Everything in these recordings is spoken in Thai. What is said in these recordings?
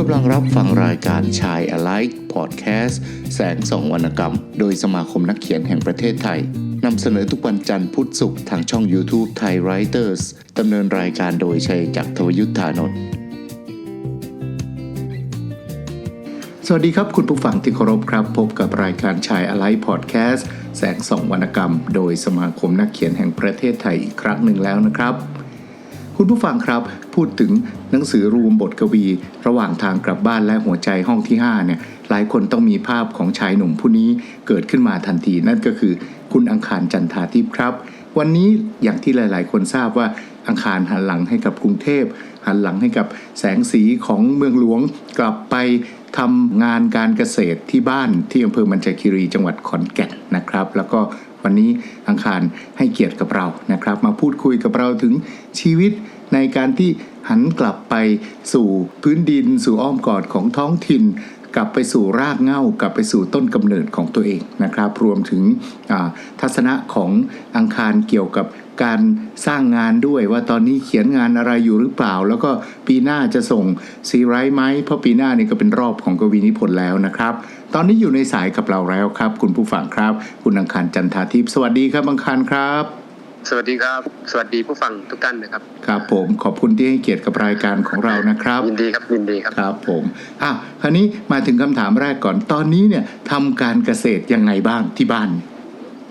กำลังรับฟังรายการชาย Alike Podcast แสงสองวรรณกรรม โดยสมาคมนักเขียนแห่งประเทศไทยนำเสนอทุกวันจันทร์พุธศุกร์ทางช่อง YouTube Thai Writers ดำเนินรายการโดยชัยจักรทวยุทธานนท์สวัสดีครับคุณผู้ฟังที่เคารพครับ พบกับรายการชาย Alike Podcast แสงสองวรรณกรรม โดยสมาคมนักเขียนแห่งประเทศไทยอีกครั้งหนึ่งแล้วนะครับ คุณผู้ฟังครับพูดถึงหนังสือรวมบทกวี ระหว่างทางกลับบ้านและหัวใจห้องที่5เนี่ยหลายคนต้องมีภาพของชายหนุ่มผู้นี้เกิดขึ้นมาทันที นั่นก็คือคุณอังคารจันทาทิพย์ครับ วันนี้อย่างที่หลาย ๆ คนทราบว่าอังคารหันหลังให้กับกรุงเทพหันหลังให้กับแสงสีของเมืองหลวงกลับไปทำงานการเกษตรที่บ้านที่อำเภอมันจาคีรีจังหวัดขอนแก่นนะครับ แล้วก็ วันนี้อังคารให้เกียรติกับเรานะครับ มาพูดคุยกับเราถึงชีวิตในการที่หันกลับไปสู่พื้นดิน สู่อ้อมกอดของท้องถิ่น กลับไปสู่รากเหง้ากลับไปสู่ต้นกำเนิดของตัวเองนะครับ รวมถึงทัศนะของอังคารเกี่ยวกับการสร้างงานด้วยว่าตอนนี้เขียนงานอะไรอยู่หรือเปล่า แล้วก็ปีหน้าจะส่งซีไรต์ไหมเพราะปีหน้านี่ก็เป็นรอบของกวีนิพนธ์แล้วนะครับ ตอนนี้อยู่ในสายกับเราแล้วครับ คุณผู้ฟังครับ คุณอังคารจันทาทิพย์สวัสดีครับอังคารครับ สวัสดีครับ สวัสดีผู้ฟังทุกท่านนะครับ ครับผมขอบคุณที่ให้เกียรติกับรายการของเรานะครับ ยินดีครับยินดีครับครับผมอะคราวนี้มาถึงคำถามแรกก่อนตอนนี้เนี่ยทำการเกษตรยังไงบ้างที่บ้าน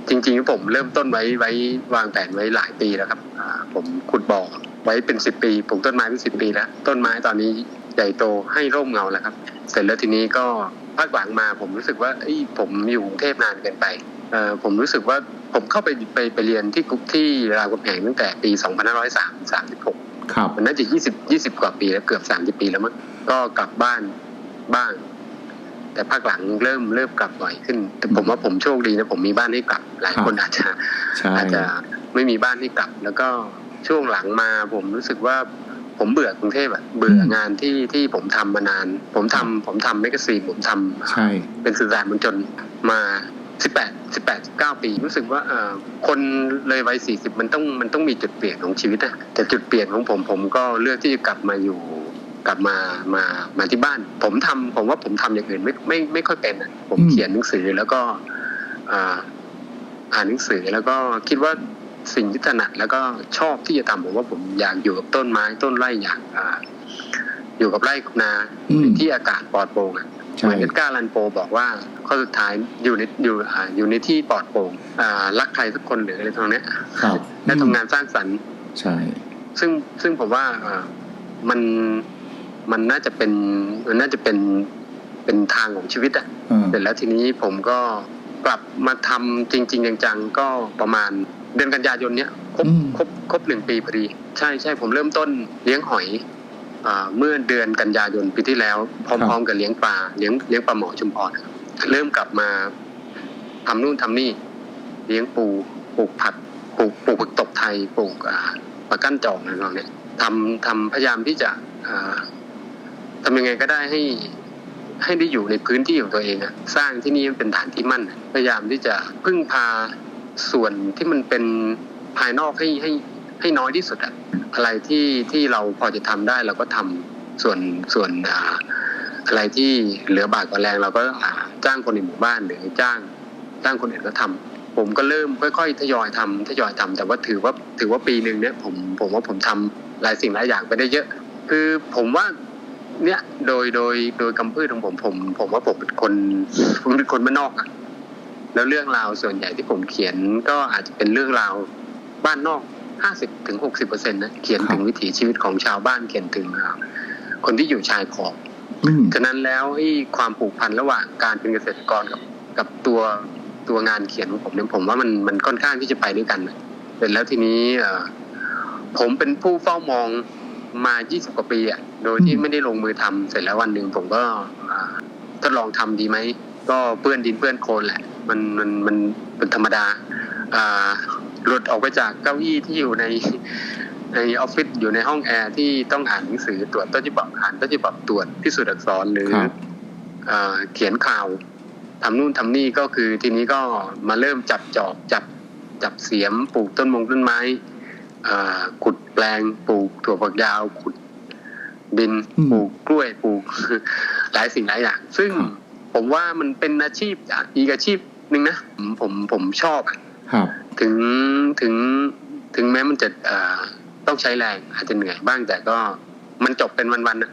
จริงๆผมเริ่มต้นไว้ไว้วางแผนไว้หลายปีแล้วครับอ่าผมขุดบ่อไว้เป็นสิบปีปลูกต้นไม้เป็นสิบปีแล้ว ต้นไม้ตอนนี้ใหญ่โตให้ร่มเงาแล้วครับ เสร็จแล้วทีนี้ก็ ภาคหลังมา ผมรู้สึกว่าเอ้ยผมอยู่กรุงเทพนานเกินไปเอ่อผมรู้สึกว่าผมเข้าไปไปไปเรียนที่กุ๊กที่รามคำแหงตั้งแต่ปี 2536ครับมันน่าจะ 20 20 กว่าปีแล้วเกือบ 30 ปีแล้วมั้งก็กลับบ้านบ้าง แต่ภาคหลังเริ่มเริ่มกลับบ่อยขึ้น แต่ผมว่าผมโชคดีนะผมมีบ้านให้กลับ หลายคนอาจจะใช่อาจจะไม่มีบ้านให้กลับ แล้วก็ช่วงหลังมาผมรู้สึกว่า ผมเบื่อกรุงเทพอะเบื่องานที่ที่ผมทำมานาน ผมทำผมทำแมกกาซีนผมทำใช่เป็นสื่อสารมวลชนมา18 18 19ปี รู้สึกว่าเอ่อคนเลยวัย40มันต้องมันต้องมีจุดเปลี่ยนของชีวิตนะแต่จุดเปลี่ยนของผมผมก็เลือกที่จะกลับมาอยู่กลับมามามาที่บ้าน ผมทำผมว่าผมทำอย่างอื่นไม่ไม่ไม่ค่อยเป็นอะผมเขียนหนังสือแล้วก็อ่าอ่านหนังสือแล้วก็คิดว่า สิ่งที่ถนัดแล้วก็ชอบที่จะทำผมว่าผมอยากอยู่กับต้นไม้ต้นไร่อยากอ่าอยู่กับไร่กับนาอืม ที่อากาศปลอดโปร่งอะเหใช่มือนเอ็ดการ์ลันโปบอกว่าข้อสุดท้ายอยู่ในอยู่อ่าอยู่ในที่ปลอดโปร่งอ่ารักใครสักคนหรืออะไรทางเนี้ยครับและทำงานสร้างสรรค์ ใช่ ซึ่งซึ่งผมว่าอ่ามันมันน่าจะเป็นมันน่าจะเป็นเป็นทางของชีวิตอะอ่าเสร็จแล้วทีนี้ผมก็กลับมาทำจริง ๆ จังๆก็ประมาณ เดือนกันยายนเนี้ยครบอืมครบครบหนึ่งปีพอดี ใช่ใช่ผมเริ่มต้นเลี้ยงหอยอ่าเมื่อเดือนกันยายนปีที่แล้ว พร้อม ๆ กับเลี้ยงปลาเลี้ยงเลี้ยงปลาหมอชุมพรครับเริ่มกลับมาทำนู่นทำนี่ เลี้ยงปูปลูกผักปลูกปลูกผักตบไทยปลูกอ่าปลากั้นจองอะไรเราเนี่ยทำทำพยายามที่จะอ่าทำยังไงก็ได้ให้ให้ได้อยู่ในพื้นที่ของตัวเองอะสร้างที่นี่มันเป็นฐานที่มั่นอะพยายามที่จะพึ่งพา ส่วนที่มันเป็นภายนอกให้ให้ให้น้อยที่สุดอะอะไรที่ที่เราพอจะทำได้เราก็ทำส่วนส่วนอ่าอะไรที่เหลือบาทกว่าแรงเราก็จ้างคนในหมู่บ้านหรือจ้างจ้างคนอื่นก็ทำผมก็เริ่มค่อยๆทยอยทำทยอยทำแต่ว่าถือว่าถือว่าปีหนึ่งเนี้ยผมผมว่าผมทำหลายสิ่งหลายอย่างไปได้เยอะ คือผมว่าเนี่ยโดยโดยโดยกำพืชของผมผม ผมว่าผมเป็นคนผมเป็นคนบ้านนอกอะ แล้วเรื่องราวส่วนใหญ่ที่ผมเขียนก็อาจจะเป็นเรื่องราวบ้านนอกห้าสิบถึงหกสิบเปอร์เซ็นต์นะเขียนถึงวิถีชีวิตของชาวบ้านเขียนถึงอ่าคนที่อยู่ชายขอบอืมฉะนั้นแล้วไอ้ความผูกพันระหว่างการเป็นเกษตรกรกับกับตัวตัวงานเขียนของผมเนี่ยผมว่ามันมันค่อนข้างที่จะไปด้วยกันนะเสร็จแล้วทีนี้เอ่อผมเป็นผู้เฝ้ามองมา 20 กว่าปีอะ โดยที่ไม่ได้ลงมือทำเสร็จแล้ววันหนึ่งผมก็อ่าทดลองทำดีไหม ก็เปื้อนดินเปื้อนโคลนแหละ มันมันมันเป็นธรรมดาอ่าหลุดออกไปจากเก้าอี้ที่อยู่ในในออฟฟิศอยู่ในห้องแอร์ที่ต้องอ่านหนังสือตรวจต้นฉบับอ่านต้นฉบับตรวจพิสูจน์อักษรหรือครับเอ่อเขียนข่าวทำนู่นทำนี่ก็คือทีนี้ก็มาเริ่มจับจอบจับจับเสียมปลูกต้นมงต้นไม้เอ่อขุดแปลงปลูกถั่วฝักยาวขุดบินอืมปลูกกล้วยปลูกหลายสิ่งหลายอย่าง ซึ่งครับผมว่ามันเป็นอาชีพอะอีกอาชีพห นึ่งนะผมผมผมชอบอะครับถึงถึงถึงแม้มันจะเอ่อต้องใช้แรงอาจจะเหนื่อยบ้างแต่ก็มันจบเป็นวันๆนะ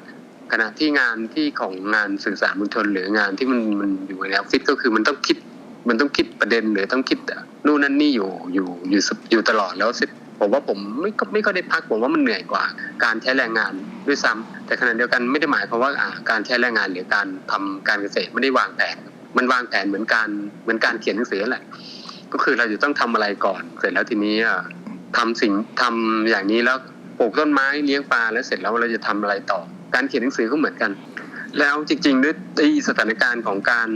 ขณะที่งานที่ของงานสื่อสารมวลชนหรืองานที่มันมันอยู่ในออฟฟิศก็คือมันต้องคิดมันต้องคิดประเด็นหรือต้องคิดนู่นนั่นนี่อยู่อยู่อยู่สอยู่ตลอดแล้วเสร็จผมว่าผมไม่ก็ไม่ค่อยได้พักผมว่ามันเหนื่อยกว่า การใช้แรงงานด้วยซ้ำแต่ขณะเดียวกันไม่ได้หมายความว่าอ่าการใช้แรงงานหรือการทำการเกษตรไม่ได้วางแผน มันวางแผนเหมือนการเหมือนการเขียนหนังสือแหละ ก็คือเราจะต้องทำอะไรก่อน เสร็จแล้วทีนี้อะทำสิ่งทำอย่างนี้แล้วปลูกต้นไม้เลี้ยงปลาแล้วเสร็จแล้วเราจะทำอะไรต่อ การเขียนหนังสือก็เหมือนกัน แล้วจริง ๆ ด้วยไอ้สถานการณ์ของการ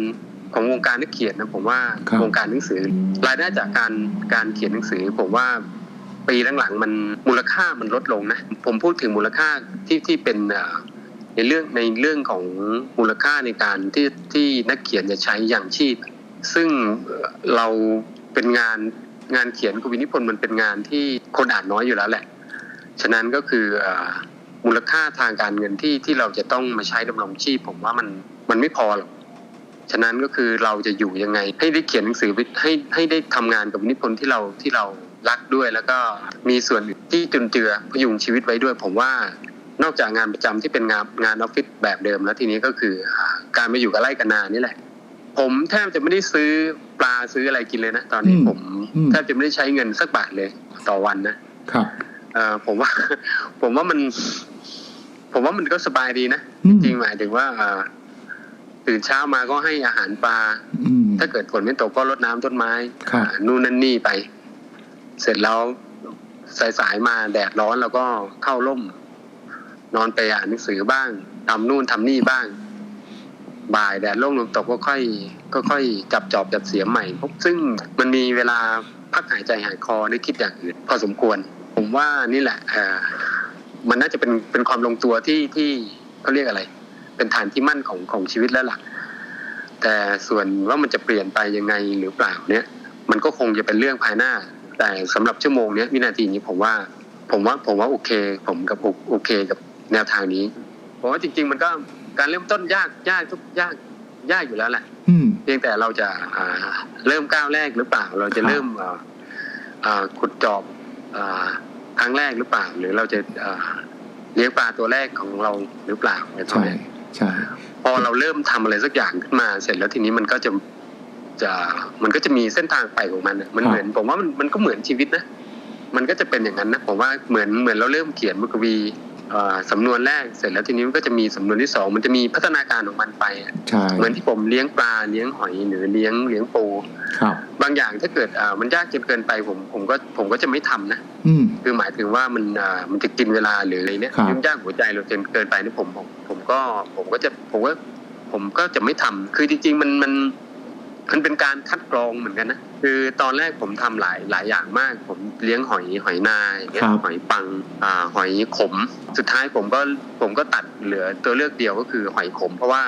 ของวงการนักเขียนนะผมว่าครับวงการหนังสือ รายได้จากการการเขียนหนังสือ ผมว่าปีหลังๆมันมูลค่ามันลดลงนะ ผมพูดถึงมูลค่าที่ที่เป็นเอ่อ ในเรื่องในเรื่องของมูลค่าในการที่ที่นักเขียนจะใช้อย่างชีพ ซึ่งเราเป็นงานงานเขียนกวีนิพนธ์มันเป็นงานที่คนอ่านน้อยอยู่แล้วแหละ ฉะนั้นก็คืออมูลค่าทางการเงินที่ที่เราจะต้องมาใช้ดำรงชีพ ผมว่ามันมันไม่พอหรอกฉะนั้นก็คือเราจะอยู่ยังไง ให้ได้เขียนหนังสือให้ให้ได้ทำงานกับวินิพนธ์ที่เราที่เรารักด้วย แล้วก็มีส่วนที่จุนเจือพยุงชีวิตไว้ด้วย ผมว่า นอกจากงานประจำที่เป็นงานงานออฟฟิศแบบเดิมแล้วทีนี้ก็คืออ่าการมาอยู่กับไร่กับนานี่แหละ ผมแทบจะไม่ได้ซื้อปลาซื้ออะไรกินเลยนะตอนนี้อืมผมอืมแทบจะไม่ได้ใช้เงินสักบาทเลย ต่อวันนะครับเอ่อผมว่า ผมว่ามัน ผมว่ามันก็สบายดีนะอืมจริงหมายถึงว่าเอ่อตื่นเช้ามาก็ให้อาหารปลาอืมถ้าเกิดฝนไม่ตกก็รดน้ำต้นไม้ครับอ่านู่นนั่นนี่ไป เสร็จแล้วสายๆมาแดดร้อนแล้วก็เข้าร่ม นอนไปอ่านหนังสือบ้างทำนู่นทำนี่บ้าง บ่ายแดดร่มลมตกก็ค่อย ก็ค่อยจับจอบจับเสียใหม่พบซึ่งมันมีเวลาพักหายใจหายคอได้คิดอย่างอื่นพอสมควร ผมว่านี่แหละเออมันน่าจะเป็นเป็นความลงตัวที่ที่เขาเรียกอะไร เป็นฐานที่มั่นของของชีวิตแล้วล่ะ แต่ส่วนว่ามันจะเปลี่ยนไปยังไงหรือเปล่าเนี่ย มันก็คงจะเป็นเรื่องภายหน้า แต่สำหรับชั่วโมงเนี้ยวินาทีนี้ผมว่า ผมว่าผมว่าโอเค ผมกับโอเคกับ แนวทางนี้ผมว่าจริง ๆ มันก็การเริ่มต้นยากยากทุกยากยากอยู่แล้วแหละอืมเพียงแต่เราจะอ่าเริ่มก้าวแรกหรือเปล่า เราจะครับเริ่มอ่าอ่าขุดจอบอ่าครั้งแรกหรือเปล่า หรือเราจะอ่าเลี้ยงปลาตัวแรกของเราหรือเปล่าในตอนใช่นี้ใช่พอเราเริ่มทำอะไรสักอย่างขึ้นมาเสร็จแล้วทีนี้มันก็จะจะมันก็จะมีเส้นทางไปของมันอะมันเหมือนผมว่ามันมันก็เหมือนชีวิตนะมันก็จะเป็นอย่างนั้นนะผมว่าเหมือนเหมือนเราเริ่มเขียนบทกวีเอ่อ สำนวนแรกเสร็จแล้วทีนี้มันก็จะมีสำนวนที่สองมันจะมีพัฒนาการของมันไปอะใช่เหมือนที่ผมเลี้ยงปลาเลี้ยงหอยหรือเลี้ยงเลี้ยงปูครับบางอย่างถ้าเกิดอ่ามันยากจนเกินไปผมผมก็ผมก็จะไม่ทำนะอืมคือหมายถึงว่ามันอ่ามันจะกินเวลาหรืออะไรเนี่ยครับยุ่งยากหัวใจเราจนเกินไปนี่ผมผมผมก็ผมก็จะผมก็ผมก็จะไม่ทำคือจริงๆมันมันมัน เป็นการคัดกรองเหมือนกันนะคือตอนแรกผมทำหลายหลายอย่างมาก ผมเลี้ยงหอยหอยนาอย่างเงี้ยครับหอยปังอ่าหอยขม สุดท้ายผมก็ผมก็ตัดเหลือตัวเลือกเดียวก็คือหอยขม เพราะว่า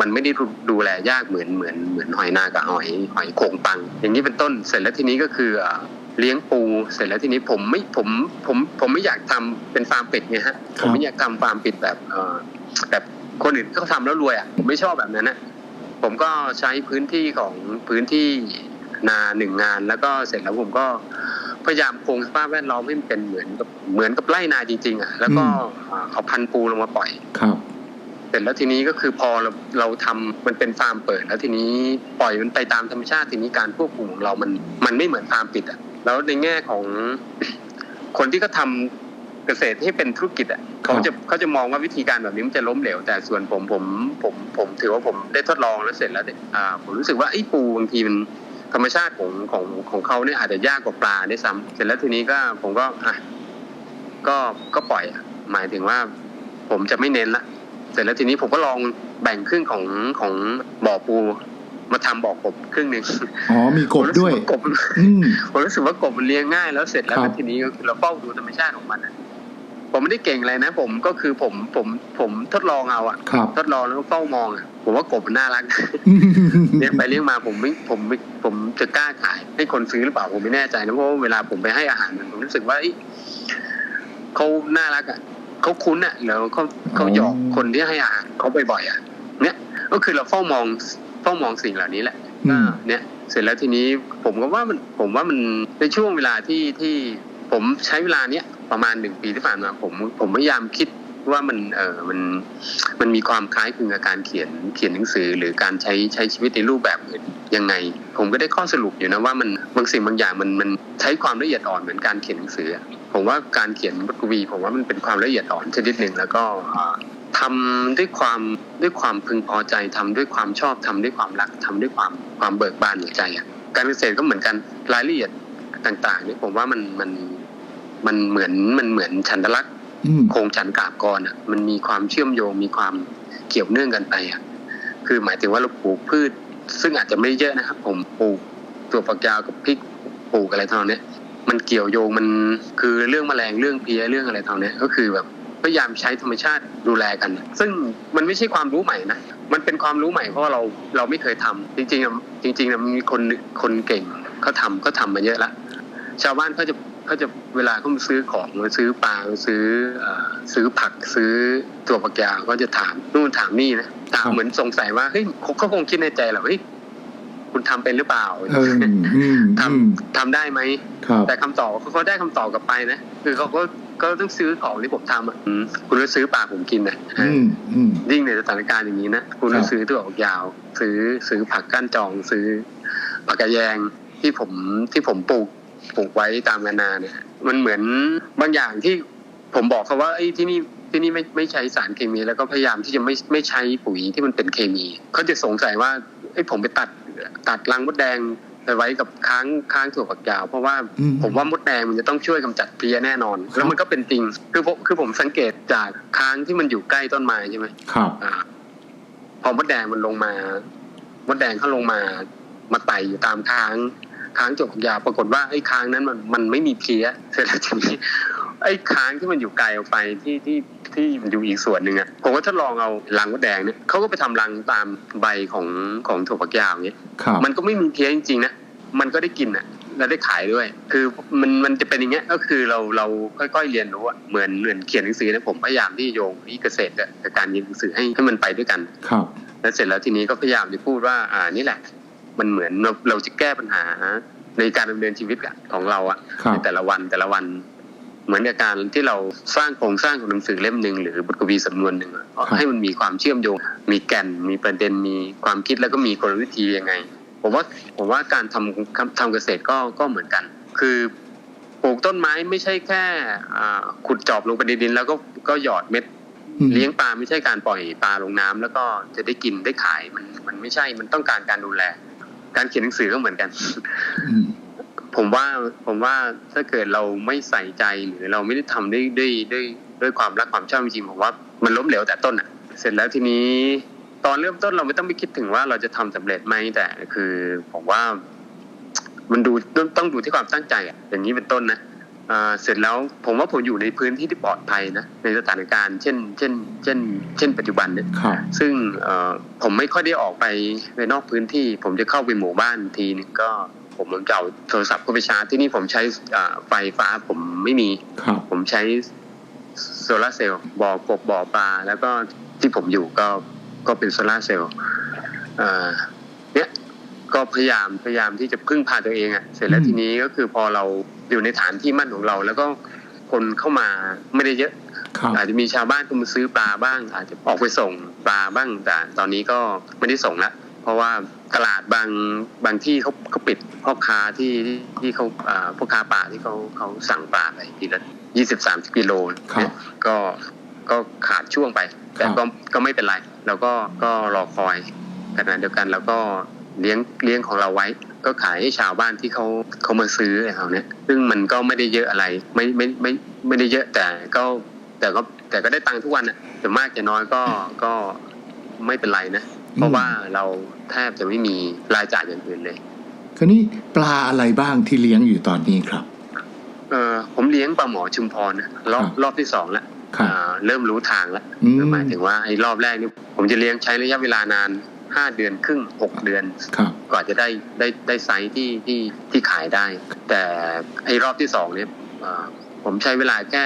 มันไม่ได้ดูดูแลยากเหมือนเหมือนเหมือนหอยนากับหอยหอยโขงปัง อย่างนี้เป็นต้นเสร็จแล้วทีนี้ก็คืออ่าเลี้ยงปูเสร็จแล้วทีนี้ผมไม่ผมผมผมไม่อยากทำเป็นฟาร์มเป็ดไงฮะครับผมไม่อยากทำฟาร์มเป็ดแบบเออแบบคนอื่นเขาทำแล้วรวยอะผมไม่ชอบแบบนั้นนะ ผมก็ใช้พื้นที่ของพื้นที่นาหนึ่งงาน แล้วก็เสร็จแล้วผมก็พยายามคงสภาพแวดล้อมให้มันเป็นเหมือนกับเหมือนกับไร่นาจริง ๆอะแล้วก็อ่าเอาพันธุ์ปูลงมาปล่อยครับ เสร็จแล้วทีนี้ก็คือพอเราเราทำมันเป็นฟาร์มเปิด แล้วทีนี้ปล่อยมันไปตามธรรมชาติทีนี้การควบคุมของเรามันมันไม่เหมือนฟาร์มปิดอะแล้วในแง่ของคนที่เขาทำ เกษตรให้เป็นธุรกิจอะเขาจะเขาจะมองว่าวิธีการแบบนี้มันจะล้มเหลว แต่ส่วนผมผมผมผมถือว่าผมได้ทดลองแล้วเสร็จแล้วเนี่ยอ่าผมรู้สึกว่าไอ้ปูบางทีมันธรรมชาติของของของเขาเนี่ยอาจจะยากกว่าปลาได้วยซ้ำเสร็จแล้วทีนี้ก็ผมก็อะก็ก็ปล่อยอะหมายถึงว่า ผมจะไม่เน้นละเสร็จแล้วทีนี้ผมก็ลองแบ่งครึ่งของของบ่อปูมาทำบ่อกบครึ่งหนึ่งอ๋อมีกบด้วยผมรู้สึกากบอืมผมรู้สึกว่ากบมันเลี้ยงง่ายแล้วเสร็จแล้วครับทีนี้ก็คือเราเฝ้าดูธรรมชาติของมันอะ ผมไม่ได้เก่งอะไรนะ ผมก็คือผมผมผมทดลองเอาอะครับ ทดลองแล้วก็เฝ้ามองอะผมว่ากบมันน่ารัก เลี้ยงไปเลี้ยงมาผมไม่ผมไม่ผมจะกล้าขายให้คนซื้อหรือเปล่าผมไม่แน่ใจนะเพราะว่าเวลาผมไปให้อาหารมันผมรู้สึกว่าเอ้ยเขาน่ารักอะเขาคุ้นอะแล้วเขาเขาหยอกคนที่ให้อาหารเขาบ่อยๆอะเนี่ย ก็คือเราเฝ้ามองเฝ้ามองสิ่งเหล่านี้แหละอืม เนี่ย เสร็จแล้วทีนี้ผมก็ว่ามันผมว่ามันในช่วงเวลาที่ที่ ผมใช้เวลาเนี้ยประมาณหนึ่งปีที่ผ่านมาผมผมพยายามคิดว่ามันเออมันมันมีความคล้ายคลึงกับการเขียนเขียนหนังสือหรือการใช้ใช้ชีวิตในรูปแบบอื่นยังไง ผมก็ได้ข้อสรุปอยู่นะว่ามันบางสิ่งบางอย่างมันมันใช้ความละเอียดอ่อนเหมือนการเขียนหนังสือ ผมว่าการเขียนบทกวี ผมว่ามันเป็นความละเอียดอ่อนชนิดหนึ่งแล้วก็อ่าทำด้วยความด้วยความพึงพอใจทำด้วยความชอบทำด้วยความรักทำด้วยความความเบิกบานหัวใจการเกษตรก็เหมือนกันรายละเอียดต่างๆเนี่ยผมว่ามันมัน มันเหมือนมันเหมือนฉันทลักษณ์อืมโครงฉันกาบกรอะ มันมีความเชื่อมโยงมีความเกี่ยวเนื่องกันไปอะคือหมายถึงว่าเราปลูกพืช ซึ่งอาจจะไม่เยอะนะครับผมปลูกตัวฝักยาวกับพริกปลูกอะไรเท่านี้ยมันเกี่ยวโยงมันคือเรื่องแมลงเรื่องเพลี้ยเรื่องอะไรเท่านี้ยก็คือแบบพยายามใช้ธรรมชาติดูแลกัน ซึ่งมันไม่ใช่ความรู้ใหม่นะมันเป็นความรู้ใหม่เพราะว่าเราเราไม่เคยทำจริงๆอะจริงๆอะมีคนคนเก่งเขาทำเขาทำมาเยอะละชาวบ้านเขาจะ เขาจะเวลาเขามาซื้อของมาซื้อปลามาซื้อเอ่อซื้อผักซื้อตัวปักยาวก็จะถามนู่นถามนี่นะถามเหมือนสงสัยว่าเฮ้ยเขาเขาคงคิดในใจแหละว่าเฮ้ยคุณทำเป็นหรือเปล่าเอออืมทอืมำทำได้ไหมครับแต่คำตอบเขาได้คำตอบกลับไปนะคือเขาก็ก็ต้องซื้อของที่ผมทำอะอืมคุณก็ซื้อปลาผมกินนะอืมอืมยิ่งในสถานการณ์อย่างนี้นะคุณครัก็บซื้อตัวออกยาว ซื้อซื้อผักก้านจอง ซื้อผักกระแยงที่ผมที่ผมปลูก ปลูกไว้ตามนานาเนี่ยมันเหมือนบางอย่างที่ผมบอกเขาว่าไอ้ยที่นี่ที่นี่ไม่ไม่ใช้สารเคมี แล้วก็พยายามที่จะไม่ไม่ใช้ปุ๋ยที่มันเป็นเคมีเขาจะสงสัยว่าไอ้ยผมไปตัดตัดรังมดแดงไปไว้กับค้างค้างถั่วฝักยาว เพราะว่าอืมผมว่ามดแดงมันจะต้องช่วยกำจัดเพลี้ยแน่นอนครับแล้วมันก็เป็นจริง คือผมคือผมสังเกตจากค้างที่มันอยู่ใกล้ต้นไม้ใช่ไหมครับอ่าพอมดแดงมันลงมามดแดงเขาลงมามาไต่อยู่ตามค้าง ค้างจกยาวปรากฏว่าไอ้ค้างนั้นมันมันไม่มีเพลี้ยเสร็จแล้วทีนี้ไอ้ค้างที่มันอยู่ไกลออกไปที่ที่ที่มันอยู่อีกส่วนหนึ่งอะผมก็ทดลองเอารังมดแดงเนี่ยเขาก็ไปทำรังตามใบของของถั่วฝักยาวเนี้ยครับมันก็ไม่มีเพลี้ยจริงๆนะมันก็ได้กินอะแล้วได้ขายด้วย คือมันมันจะเป็นอย่างเงี้ย ก็คือเราเราค่อยๆเรียนรู้อะเหมือนเหมือนเขียนหนังสือนะผมพยายามที่โยงที่เกษตรกับกับการเรียนหนังสือให้ให้มันไปด้วยกัน ครับ แล้วเสร็จแล้วทีนี้ก็พยายามจะพูดว่า อ่านี่แหละ มันเหมือนเราเราจะแก้ปัญหาในการดำเนินชีวิตอะของเราอะครับในแต่ละวันแต่ละวัน เหมือนกับการที่เราสร้างโครงสร้างของหนังสือเล่มหนึ่งหรือบทกวีสำนวนหนึ่งอะให้มันมีความเชื่อมโยง มีแก่นมีประเด็นมีความคิดแล้วก็มีกลวิธียังไง ผมว่าผมว่าการทำทำเกษตรก็ก็เหมือนกัน คือปลูกต้นไม้ไม่ใช่แค่อ่าขุดจอบลงไปในดิน แล้วก็ก็หยอดเม็ดอืมเลี้ยงปลาไม่ใช่การปล่อยปลาลงน้ำแล้วก็จะได้กินได้ขายมันมันไม่ใช่มันต้องการการดูแล การเขียนหนังสือก็เหมือนกันอืมผมว่าผมว่าถ้าเกิดเราไม่ใส่ใจหรือเราไม่ได้ทำด้วยด้วยด้วยด้วยความรักความชอบจริงๆผมว่ามันล้มเหลวแต่ต้นอะ เสร็จแล้วทีนี้ตอนเริ่มต้นเราไม่ต้องไปคิดถึงว่าเราจะทำสำเร็จไหมแต่คือผมว่า มันดูต้องต้องดูที่ความตั้งใจอะอย่างนี้เป็นต้นนะอ่า เสร็จแล้วผมว่าผมอยู่ในพื้นที่ที่ปลอดภัยนะในสถานการณ์เช่น เช่น เช่น เช่น ปัจจุบันเนี่ยครับซึ่งเอ่อผมไม่ค่อยได้ออกไปไปนอกพื้นที่ ผมจะเข้าไปหมู่บ้านทีนึงก็ผมจะเอาโทรศัพท์เข้าไปชาร์จที่นี่ผมใช้อ่าไฟฟ้าผมไม่มีครับผมใช้โซลาร์เซลล์บ่อกบบ่อปลาแล้วก็ที่ผมอยู่ก็ก็เป็นโซลาร์เซลล์เอ่อเนี่ย ก็พยายามพยายามที่จะพึ่งพาตัวเองอะ่ะ เสร็จแล้วอืมทีนี้ก็คือพอเราอยู่ในฐานที่มั่นของเรา แล้วก็คนเข้ามาไม่ได้เยอะครับอาจจะมีชาวบ้านเข้ามาซื้อปลาบ้าง อาจจะออกไปส่งปลาบ้างแต่ตอนนี้ก็ไม่ได้ส่งละเพราะว่าตลาดบางบางที่เขาเขาปิดพ่อค้าที่ที่ที่เขาอ่าพ่อค้าป่าที่เขาเขาสั่งปลาไปทีละยี่สิบสามสิบกิโลครับเนี่ยก็ก็ขาดช่วงไป แต่ครับก็ก็ไม่เป็นไรเราก็ก็รอคอยขณะเดียวกันแล้วก็ เลี้ยงเลี้ยงของเราไว้ ก็ขายให้ชาวบ้านที่เขาเขามาซื้ออะไรเขาเนี่ยซึ่งมันก็ไม่ได้เยอะอะไรไม่ไม่ไม่ไม่ได้เยอะแต่ก็แต่ก็แต่ก็ได้ตังค์ทุกวันอะแต่มากจะน้อยก็ก็ไม่เป็นไรนะ เพราะว่าเราแทบจะไม่มีรายจ่ายอย่างอื่นเลยคราวนี้ปลาอะไรบ้างที่เลี้ยงอยู่ตอนนี้ครับเออผมเลี้ยงปลาหมอชุมพรนะรอบครับรอบที่สองแล้วครับอ่าเริ่มรู้ทางแล้วอืมหมายถึงว่าไอ้รอบแรกนี่ผมจะเลี้ยงใช้ระยะเวลานาน ห้าเดือนครึ่งหกเดือนครับกว่าจะได้ได้ได้ไซส์ที่ที่ที่ขายได้ แต่ไอ้รอบที่สองเนี่ยเอ่อผมใช้เวลาแค่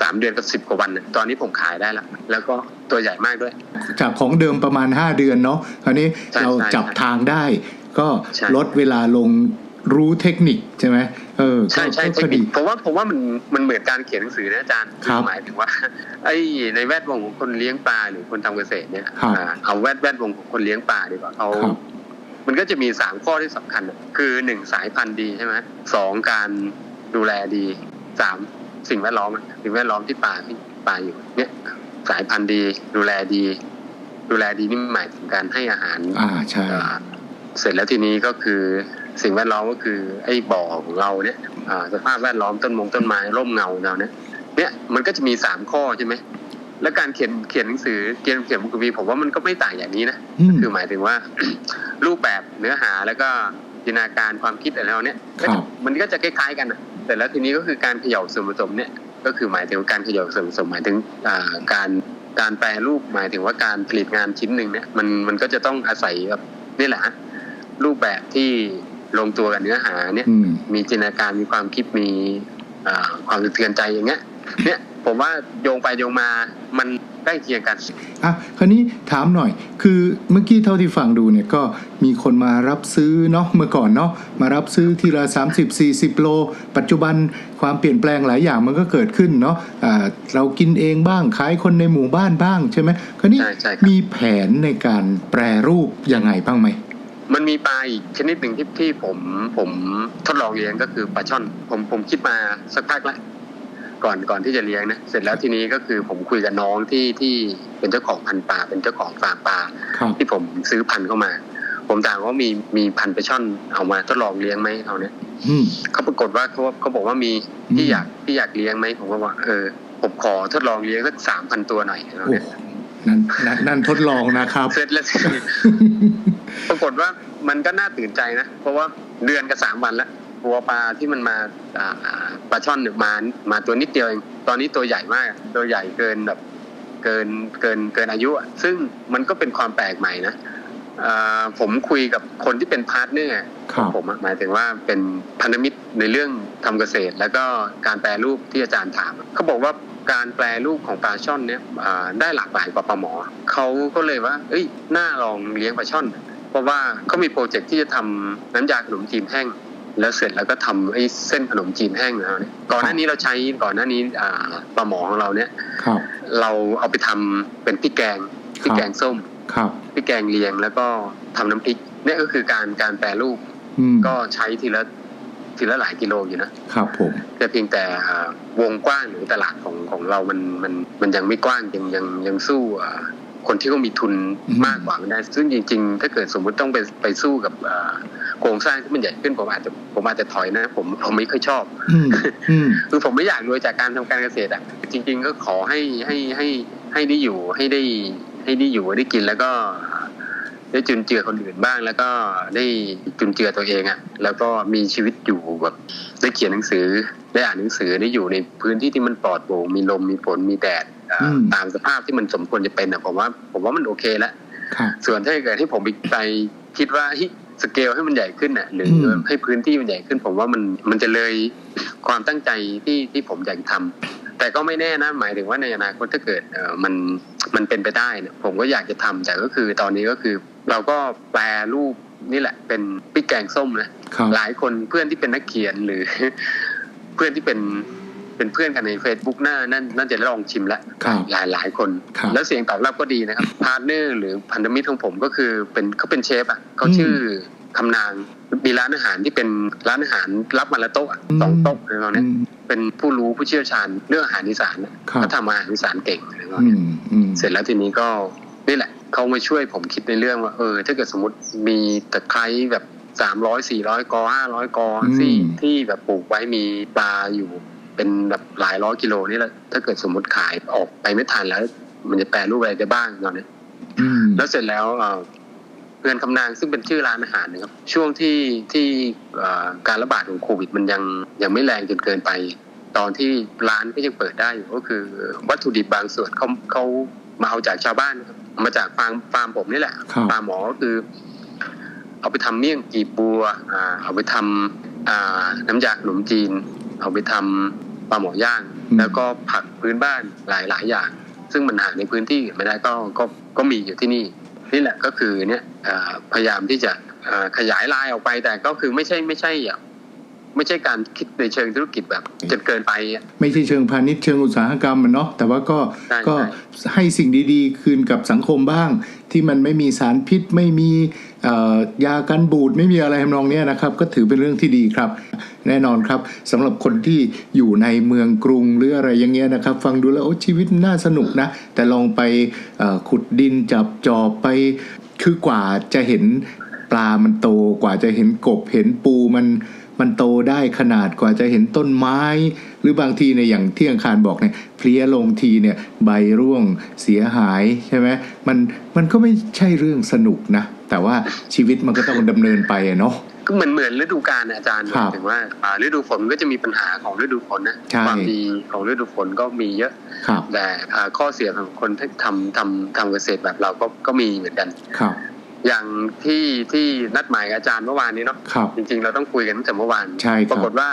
สามเดือนกับสิบกว่าวันน่ะตอนนี้ผมขายได้แล้ว แล้วก็ตัวใหญ่มากด้วย จากของเดิมประมาณ5เดือนเนาะคราวนี้ใช่เราใช่จับทางได้ ก็ใช่ลดเวลาลง รู้เทคนิคใช่ไหมเออก็ใช่ใช่ก็เทคก็นิดีคผมว่าผมว่ามันมันเหมือนการเขียนหนังสือนะอาจารย์ครับหมายถึงว่าไอ้ในแวดวงของคนเลี้ยงปลาหรือคนทำเกษตรเนี่ยครับอ่าเอาแวดแวดวงของคนเลี้ยงปลาดีกว่าเขาครับมันก็จะมีสามข้อที่สำคัญอะคือหนึ่งสายพันธุ์ดีใช่ไหมสองการดูแลดีสามสิ่งแวดล้อมอะสิ่งแวดล้อมที่ปลาที่ปลาอยู่เนี่ยสายพันธุ์ดีดูแลดี ดูแลดีนี่หมายถึงการให้อาหาร อ่าใช่อ่าเสร็จแล้วทีนี้ก็คือ สิ่งแวดล้อมก็คือไอ้บ่อของเราเนี่ยอ่าสภาพแวดล้อมต้นมงต้นไม้ร่มเงาเราเนี่ยเนี่ยมันก็จะมีสามข้อใช่ไหมแล้วการเขียนเขียนหนังสือเขียนเขียนบุควีผมว่ามันก็ไม่ต่างอย่างนี้นะอืมคือหมายถึงว่า รูปแบบเนื้อหาแล้วก็จินตนาการความคิดอะไรแล้วเนี่ยครับก็จะมันก็จะคล้ายๆกันนะแต่แล้วทีนี้ก็คือการเขย่าส่วนผสมเนี่ยก็คือหมายถึงการเขย่าส่วนผสมหมายถึงอ่าการการแปลรูปหมายถึงว่าการผลิตงานชิ้นหนึ่งเนี่ยมันมันก็จะต้องอาศัยแบบนี่แหละฮะรูปแบบที่ ลงตัวกับเนื้อหาเนี่ยอืมมีจินตนาการมีความคิดมีอ่าความสะเทือนใจอย่างเงี้ย เนี่ยผมว่าโยงไปโยงมามันใกล้เคียงกันอะคราวนี้ถามหน่อย คือเมื่อกี้เท่าที่ฟังดูเนี่ยก็มีคนมารับซื้อเนาะเมื่อก่อนเนาะมารับซื้อทีละ 30 40 โล ปัจจุบันความเปลี่ยนแปลงหลายอย่างมันก็เกิดขึ้นเนาะอ่าเรากินเองบ้างขายคนในหมู่บ้านบ้างใช่ไหมคราวนี้ใช่ใช่ครับมีแผนในการแปรรูปยังไงบ้างไหม มันมีปลาอีกชนิดหนึ่งที่ที่ผมผมทดลองเลี้ยงก็คือปลาช่อน ผมผมคิดมาสักพักแล้วก่อนก่อนที่จะเลี้ยงนะเสร็จแล้วทีนี้ก็คือผมคุยกับน้องที่ที่เป็นเจ้าของพันธุ์ปลาเป็นเจ้าของฟาร์มปลาครับที่ผมซื้อพันธุ์เข้ามา ผมถามว่ามีมีพันธุ์ปลาช่อนเอามาทดลองเลี้ยงไหมเขาเนี่ยอืมเขาปรากฏว่าเขาเขาบอกว่ามีอืมพี่อยากพี่อยากเลี้ยงไหมผมก็บอกเออผมขอทดลองเลี้ยงสักสามพันตัวหน่อยเขาโอ้เนี่ยนั่นนั่นนั่นทดลองนะครับเสร็จแล้ว ปรากฏว่ามันก็น่าตื่นใจนะ เพราะว่าเดือนกับสามวันแล้วตัวปลาที่มันมาอ่าปลาช่อนเนี่ยมามาตัวนิดเดียวเองตอนนี้ตัวใหญ่มาก ตัวใหญ่เกินแบบเกินเกินเกินอายุอะซึ่งมันก็เป็นความแปลกใหม่นะอ่าผมคุยกับคนที่เป็นพาร์ทเนอร์คขรัองบผมอะหมายถึงว่าเป็นพันธมิตรในเรื่องทำเกษตร แล้วก็การแปลรูปที่อาจารย์ถามเขาบอกว่าการแปลรูปของปลาช่อนเนี่ยอ่าได้หลากหลายกว่าปลาหมอเขาก็เลยว่า เอ้ยน่าลองเลี้ยงปลาช่อน เพราะว่าเขามีโปรเจกต์ที่จะทำน้ำยาขนมจีนแห้ง แล้วเสร็จแล้วก็ทำไอ้เส้นขนมจีนแห้งของเราเนี่ยก่อนหน้านี้เราใช้ก่อนหน้านี้อ่าปลาหมอของเราเนี่ยครับเราเอาไปทำเป็นพริกแกงพริกแกงส้มครับพริกแกงเลียงแล้วก็ทำน้ำพริกเนี่ยก็คือการการแปรรูปอืมก็ใช้ทีละทีละหลายกิโลอยู่นะครับผมแต่เพียงแต่อ่าวงกว้างหรือตลาดของของเรามันมันมันยังไม่กว้างยังยังยังสู้อ่า คนที่เขามีทุนมากกว่าไม่ได้ซึ่งจริง ๆ ถ้าเกิดสมมุติต้องไปไปสู้กับอ่าโครงสร้างที่มันใหญ่ขึ้นผมอาจจะผมอาจจะถอยนะ ผมผมไม่ค่อยชอบอืมอืมคือผมไม่อยากรวยจากการทำการเกษตรอะจริง ๆ ก็ขอให้ให้ให้ให้ได้อยู่ให้ได้ให้ได้อยู่ได้กินแล้วก็ ได้จุนเจือคนอื่นบ้าง แล้วก็ได้จุนเจือตัวเองอะ แล้วก็มีชีวิตอยู่แบบได้เขียนหนังสือ ได้อ่านหนังสือได้อยู่ในพื้นที่ที่มันปลอดโปร่งมีลมมีฝนมีแดดอ่าอืมตามสภาพที่มันสมควรจะเป็นอะผมว่า ผมว่ามันโอเคแล้วครับส่วนถ้าเกิดที่ผมไปคิดว่าเฮ้ยสเกลให้มันใหญ่ขึ้นน่ะหรือมให้พื้นที่มันใหญ่ขึ้น ผมว่ามันมันจะเลยความตั้งใจที่ที่ผมอยากทำแต่ก็ไม่แน่นะหมายถึงว่าในอนาคตถ้าเกิดเออมันมันเป็นไปได้เนี่ยผมก็อยากจะทำแต่ก็คือตอนนี้ก็คือ เราก็แปลรูปนี่แหละ เป็นพริกแกงส้มนะครับหลายคนเพื่อนที่เป็นนักเขียนหรือ เพื่อนที่เป็นเป็นเพื่อนกันใน Facebook น่านั่นน่าจะได้ลองชิมแล้วครับหลายหลายคนครับแล้วเสียงตอบรับก็ดีนะครับพาร์ทเนอร์หรือพันธมิตรของผมก็คือเป็นเขาเป็นเชฟอะเขาอืมชื่อคำนางมีร้านอาหารที่เป็นร้านอาหารรับมาละโต๊ะอะอืมสองโต๊ะอะไรประมาณอืเนี้ยมเป็นผู้รู้ผู้เชี่ยวชาญเรื่องอาหารอีสานอะครับเขาทำอาหารอีสานเก่งอะไรประมาณอืเนี้ยมอืมเสร็จแล้วทีนี้ก็นี่แหละ เขามาช่วยผมคิดในเรื่องว่า เออ ถ้าเกิดสมมติมีตะไคร้แบบสามร้อยสี่ร้อยกอห้าร้อยกอที่ที่แบบปลูกไว้มีปลาอยู่เป็นแบบหลายร้อยกิโลนี่แหละถ้าเกิดสมมติขายออกไปไม่ทันแล้ว มันจะแปลรูปอะไรได้บ้างตอนนี้อืมแล้วเสร็จแล้วเอ่อเพื่อนคำนางซึ่งเป็นชื่อร้านอาหารนะครับ ช่วงที่ที่เอ่อการระบาดของโควิด มันยังยังไม่แรงจนเกินไป ตอนที่ร้านก็ยังเปิดได้อยู่ก็คือ วัตถุดิบบางส่วนเขาเขา มาเอาจากชาวบ้านนะครับมาจากฟาร์มฟาร์มผมนี่แหละครับฟาร์มหมอก็คือ เอาไปทำเมี่ยงกีบบัวอ่าเอาไปทำอ่าน้ำยาขนมจีน เอาไปทำปลาหมอย่างอืมแล้วก็ผักพื้นบ้านหลายหลายๆอย่าง ซึ่งมันหาในพื้นที่อื่นไม่ได้ก็ก็ก็มีอยู่ที่นี่ นี่แหละก็คือเนี่ยเอ่อพยายามที่จะเอ่อขยายลายออกไปแต่ก็คือไม่ใช่ไม่ใช่อะ ไม่ใช่การคิดในเชิงธุรกิจแบบจนเกินไปอะไม่ใช่เชิงพาณิชย์เชิงอุตสาหกรรมมันเนาะแต่ว่าก็ใช่ก็ใช่ให้สิ่งดีๆ คืนกับสังคมบ้าง ที่มันไม่มีสารพิษไม่มีเอ่อยากันบูดไม่มีอะไรทำนองเนี้ยนะครับ ก็ถือเป็นเรื่องที่ดีครับ แน่นอนครับสำหรับคนที่อยู่ในเมืองกรุงหรืออะไรอย่างเงี้ยนะครับ ฟังดูแล้วโอ้ชีวิตน่าสนุกนะ แต่ลองไปเอ่อขุดดินจับจอบไปคือกว่าจะเห็นปลามันโตกว่าจะเห็นกบเห็นปูมัน มันโตได้ขนาดกว่าจะเห็นต้นไม้ หรือบางทีในยอย่างที่อังคารบอกเนี่ยเพลียลงทีเนี่ยใบร่วงเสียหายใช่ไหมมันมันก็ไม่ใช่เรื่องสนุกนะ แต่ว่าชีวิตมันก็ต้องดำเนินไปอะเนาะก็เหมือนเหมือนฤดูกาลน่ะอาจารย์หครัมายบถึงว่าอ่าฤดูฝนก็จะมีปัญหาของฤดูฝนนะใช่ความดีของฤดูฝนก็มีเยอะครับแต่อ่าข้อเสียของคนที่ทำทำทำเกษตรแบบเราก็ก็มีเหมือนกันครับ อย่างที่ที่นัดหมายกับอาจารย์เมื่อวานนี้เนาะครับ จริง ๆ เราต้องคุยกันตั้งแต่เมื่อวานใช่ครับ ปรากฏว่า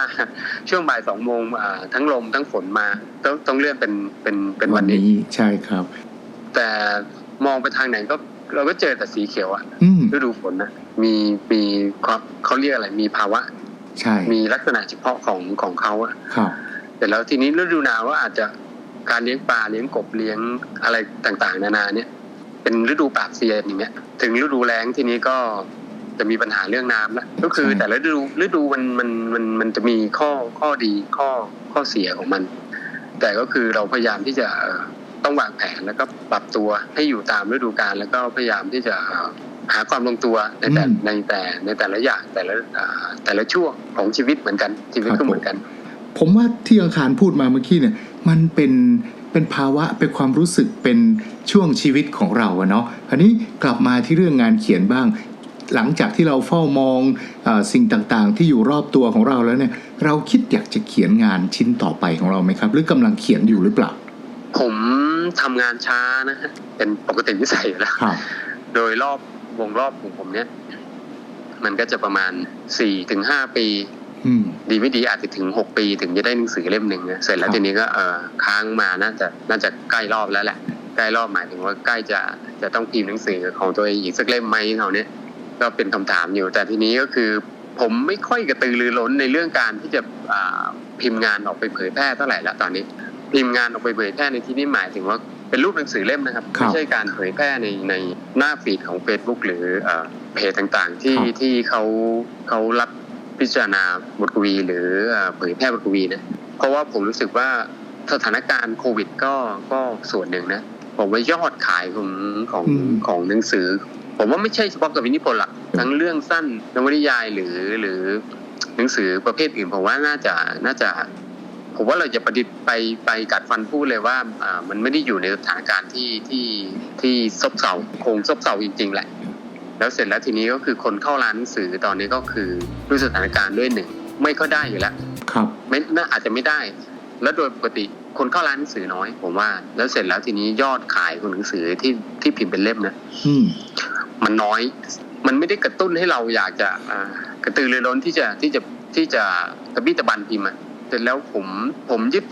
ช่วงบ่ายสองโมงอ่าทั้งลมทั้งฝนมาต้องต้องเลื่อนเป็นเป็นเป็นวันนี้ ใช่ครับ แต่มองไปทางไหนก็เราก็เจอแต่สีเขียวอะอืมฤดูฝนนะมีมีความเขาเรียกอะไร มีภาวะ ใช่มีลักษณะเฉพาะของของเขาอะครับ แต่แล้วทีนี้ฤดูหนาวก็อาจจะการเลี้ยงปลาเลี้ยงกบเลี้ยงอะไรต่างๆ นานาเนี่ย เป็นฤดูปราบเซียนอย่างเงี้ยถึงฤดูแล้งทีนี้ก็จะมีปัญหาเรื่องน้ำละก็คือใช่แต่ละฤดูฤดูมันมันมันมันจะมีข้อข้อดีข้อข้อเสียของมัน แต่ก็คือเราพยายามที่จะเอ่อต้องวางแผนแล้วก็ปรับตัวให้อยู่ตามฤดูกาลแล้วก็พยายามที่จะเอ่อหาความลงตัวในแต่อืมในแต่ในแต่ละอย่างแต่ละอ่าแต่ละช่วงของชีวิตเหมือนกันชีวิตครัก็บเหมือนกัน ผมว่าที่อังคารพูดมาเมื่อกี้เนี่ย มันเป็น เป็นภาวะเป็นความรู้สึกเป็นช่วงชีวิตของเราอะเนาะคราวนี้กลับมาที่เรื่องงานเขียนบ้าง หลังจากที่เราเฝ้ามองเออสิ่งต่างๆ ที่อยู่รอบตัวของเราแล้วเนี่ย เราคิดอยากจะเขียนงานชิ้นต่อไปของเราไหมครับ หรือกำลังเขียนอยู่หรือเปล่า ผมทำงานช้านะฮะเป็นปกติวิสัยอยู่แล้วครับโดยรอบวงรอบของผมเนี่ย มันก็จะประมาณสี่ถึงห้าปีอืม ดีไม่ดีอาจจะถึงหกปีถึงจะได้หนังสือเล่มหนึ่งนะเสร็จแล้ครับวทีนี้ก็เออค้างมาน่าจะน่าจะใกล้รอบแล้วแหละ ใกล้รอบหมายถึงว่าใกล้จะจะต้องพิมพ์หนังสือของตัวเองอีกสักเล่มไหมเท่านี้ก็เป็นคำถามอยู่ แต่ทีนี้ก็คือ ผมไม่ค่อยกระตือรือร้นในเรื่องการที่จะอ่าพิมพ์งานออกไปเผยแพร่เท่าไหร่ละตอนนี้ พิมพ์งานออกไปเผยแพร่ในที่นี้หมายถึงว่าเป็นรูปหนังสือเล่มนะครับครับไม่ใช่การเผยแพร่ในในหน้าฟีดของ Facebook หรือเอ่อเพจต่างๆ ที่ครับที่เขาเขารับ พิจารณาบทกวีหรือเอ่อเผยแพร่บทกวีนะเพราะว่าผมรู้สึกว่าสถานการณ์โควิดก็ก็ส่วนหนึ่งนะผมว่ายอดขายของของอืมของหนังสือ ผมว่าไม่ใช่เฉพาะกับวินิพนธ์หรอกทั้งเรื่องสั้นนวนิยายหรือหรือหนังสือประเภทอื่นผมว่าน่าจะน่าจะ ผมว่าเราจะประดิษฐ์ไปไปกัดฟันพูดเลยว่าอ่ามันไม่ได้อยู่ในสถานการณ์ที่ที่ที่ซบเซาคงซบเซาจริงๆแหละ แล้วเสร็จแล้วทีนี้ก็คือคนเข้าร้านหนังสือตอนนี้ก็คือด้วยสถานการณ์ด้วยหนึ่งไม่ก็ได้อยู่แล้วครับไม่น่าอาจจะไม่ได้ แล้วโดยปกติคนเข้าร้านหนังสือน้อย ผมว่า แล้วเสร็จแล้วทีนี้ยอดขายของหนังสือที่ที่พิมพ์เป็นเล่มนะอืมมันน้อย มันไม่ได้กระตุ้นให้เราอยากจะอ่ากระตือรือร้นที่จะที่จะที่จะตะบี้ตะบันพิมพ์อะเสร็จแล้วผมผมยึด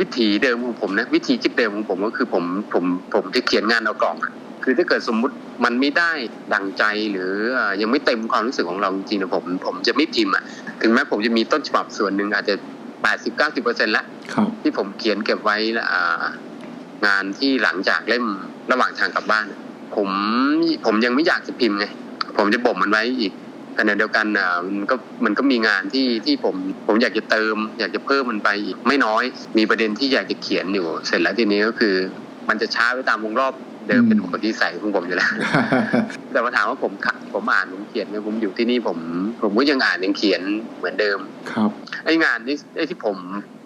วิถีเดิมของผมนะวิธีคิดเดิมของผมก็คือผมผมผมจะเขียนงานเอากล่องอะ คือถ้าเกิดสมมุติมันไม่ได้ดังใจหรือเอ่อยังไม่เต็มความรู้สึกของเราจริงๆนะผมผมจะไม่พิมพ์อะถึงแม้ผมจะมีต้นฉบับส่วนหนึ่งอาจจะแปดสิบเก้าสิบเปอร์เซ็นต์ละครับที่ผมเขียนเก็บไว้ละอ่างานที่หลังจากเล่มระหว่างทางกลับบ้าน ผมผมยังไม่อยากจะพิมพ์ไงผมจะบ่มมันไว้อีกขณะเดียวกันอะมันก็มันก็มีงานที่ที่ผมผมอยากจะเติม อยากจะเพิ่มมันไปอีกไม่น้อย มีประเด็นที่อยากจะเขียนอยู่ เสร็จแล้วทีนี้ก็คือ มันจะช้าไปตามวงรอบเดิมอืมเป็นปกติใส่ของผมอยู่แล้ว แต่มาถามว่าผมขัผมอ่านผมเขียนเนี่ยผมอยู่ที่นี่ผม ผมก็ยังอ่านยังเขียนเหมือนเดิม ครับ ไอ้งานที่ไอ้ที่ผม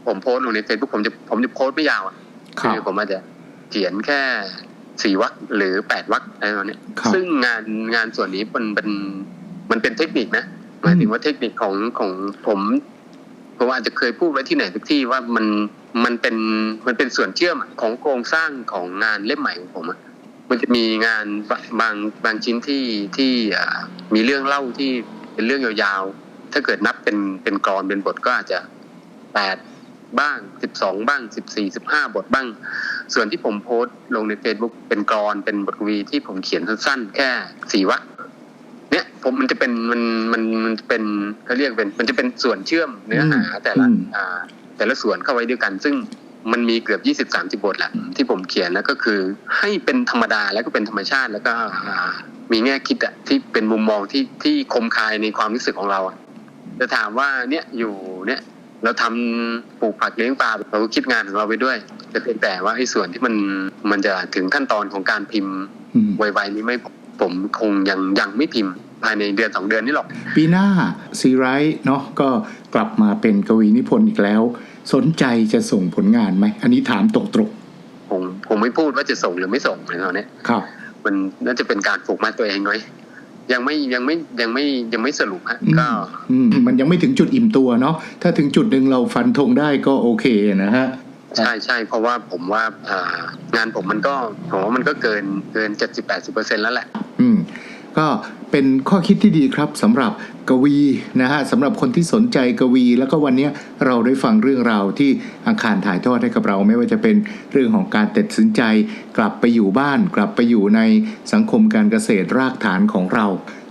ผมโพสต์ลงในเฟซบุ๊กผมจะผมจะโพสต์ไม่ยาวอะครัคืบอผมอาจจะเขียนแค่สี่วรรคหรือแปดวรรคอะไรประมาณเนี้ยครับซึ่งงานงานส่วนนี้มันเป็นมันเป็นเทคนิคนะหมายถึงว่าเทคนิคของของผมผมอาจจะเคยพูดไว้ที่ไหนสักที่ว่ามัน มันเป็นมันเป็นส่วนเชื่อมอะของโครงสร้างของงานเล่มใหม่ของผมอะมันจะมีงานบะบางบางชิ้นที่ที่อ่ามีเรื่องเล่าที่เป็นเรื่องยาวๆ ถ้าเกิดนับเป็นเป็นกรอนเป็นบทก็อาจจะแปดบ้างสิบสองบ้างสิบสี่สิบห้าบทบ้าง ส่วนที่ผมโพสต์ลงใน Facebook เป็นกรอนเป็นบทกวีที่ผมเขียนสั้นๆ แค่สี่วรรคเนี่ยผมมันจะเป็นมันมันมันจะเป็นเขาเรียกเป็น มันจะเป็นส่วนเชื่อมเนื้อหาแต่ละอืมอ่า แต่ละส่วนเข้าไว้ด้วยกัน ซึ่งมันมีเกือบยี่สิบสามสิบทแหละที่ผมเขียนแล้วก็คือ ให้เป็นธรรมดาแล้วก็เป็นธรรมชาติแล้วก็อ่ามีแง่คิดอะที่เป็นมุมมองที่ที่คมคายในความรู้สึกของเราอะจะถามว่าเนี่ยอยู่เนี่ยเราทำปลูกผักเลี้ยงปลาเราก็คิดงานของเราไปด้วยแต่เพียงแต่ว่าไอ้ส่วนที่มันมันจะถึงขั้นตอนของการพิมพ์อืมไวๆนี้ไม่ผมคงยังยังไม่พิมพ์ ภายในเดือนสองเดือนนี่หรอก ปีหน้าซีไรท์เนาะก็กลับมาเป็นกวีนิพนธ์อีกแล้ว สนใจจะส่งผลงานไหม อันนี้ถามตรงผมผมไม่พูดว่าจะส่งหรือไม่ส่งเลยตอนเนี้ยๆครับ มันน่าจะเป็นการผูกมัดตัวเองไว้ยังไม่ยังไม่ยังไม่ยังไม่สรุปฮะอืมก็อืมมันยังไม่ถึงจุดอิ่มตัวเนาะถ้าถึงจุดหนึ่งเราฟันธงได้ก็โอเคนะฮะใช่ใช่เพราะว่าผมว่าอ่างานผมมันก็ผมว่ามันก็เกินเกินเจ็ดสิบแปดสิบเปอร์เซ็นแล้วแหละ อืม ก็เป็นข้อคิดที่ดีครับสำหรับกวีนะฮะสำหรับคนที่สนใจกวี แล้วก็วันนี้เราได้ฟังเรื่องราวที่อาคารถ่ายทอดให้กับเรา ไม่ว่าจะเป็นเรื่องของการตัดสินใจ กลับไปอยู่บ้าน กลับไปอยู่ในสังคมการเกษตรรากฐานของเรา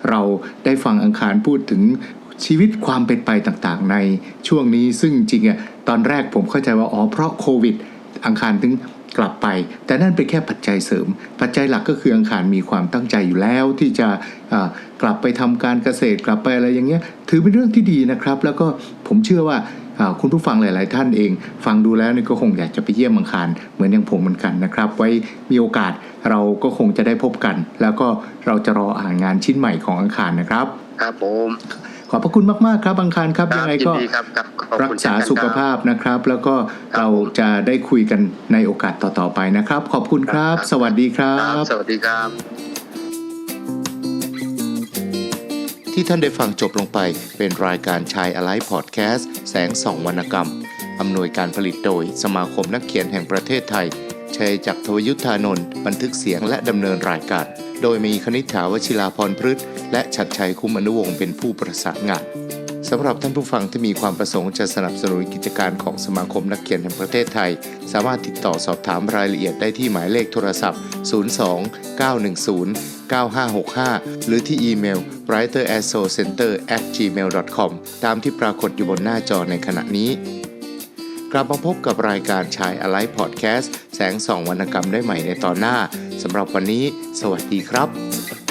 เราได้ฟังอังคารพูดถึงชีวิตความเป็นไปต่างๆ ในช่วงนี้ซึ่งจริงๆอะตอนแรกผมเข้าใจว่าอ๋อเพราะโควิด อังคารถึง กลับไป แต่นั่นเป็นแค่ปัจจัยเสริม ปัจจัยหลักก็คืออังคารมีความตั้งใจอยู่แล้วที่จะกลับไปทำการเกษตรกลับไปอะไรอย่างเงี้ยถือเป็นเรื่องที่ดีนะครับ แล้วก็ผมเชื่อว่าคุณผู้ฟังหลาย ๆ ท่านเอง ฟังดูแล้วนี่ก็คงอยากจะไปเยี่ยมอังคารเหมือนอย่างผมเหมือนกันนะครับ ไว้มีโอกาสเราก็คงจะได้พบกัน แล้วก็เราจะรออ่านงานชิ้นใหม่ของอังคารนะครับ ครับผม อบพระคุณมากๆครับอังคารครับครัยังไงยินก็ดีครับครับขอบรัคุกณษาเช่นกันสุขครับภาพนะครับ แล้วก็ครับเราจะได้คุยกันในโอกาสต่อๆไปนะครับ ขอบคุณครับครับสวัสดีครัครับบสวัสดีครับ ที่ท่านได้ฟังจบลงไปเป็นรายการชายอะไลฟ์พอดแคสต์แสงส่องวรรณกรรมอำนวยการผลิตโดยสมาคมนักเขียนแห่งประเทศไทยชัยจักรทวยุทธานนท์บันทึกเสียงและดำเนินรายการ โดยมีคณิษฐาวชิราพรพฤษและชัดชัยคุ้มอนุวงศ์เป็นผู้ประสานงานสำหรับท่านผู้ฟังที่มีความประสงค์จะสนับสนุนกิจการของสมาคมนักเขียนแห่งประเทศไทย สามารถติดต่อสอบถามรายละเอียดได้ที่หมายเลขโทรศัพท์ 02 910 9565 หรือที่อีเมล writerassocenter@gmail.com ตามที่ปรากฏอยู่บนหน้าจอในขณะนี้ กลับมาพบกับรายการชายอะไลพอดแคสต์แสงส่องวรรณกรรมได้ใหม่ในตอนหน้าสำหรับวันนี้ สวัสดีครับ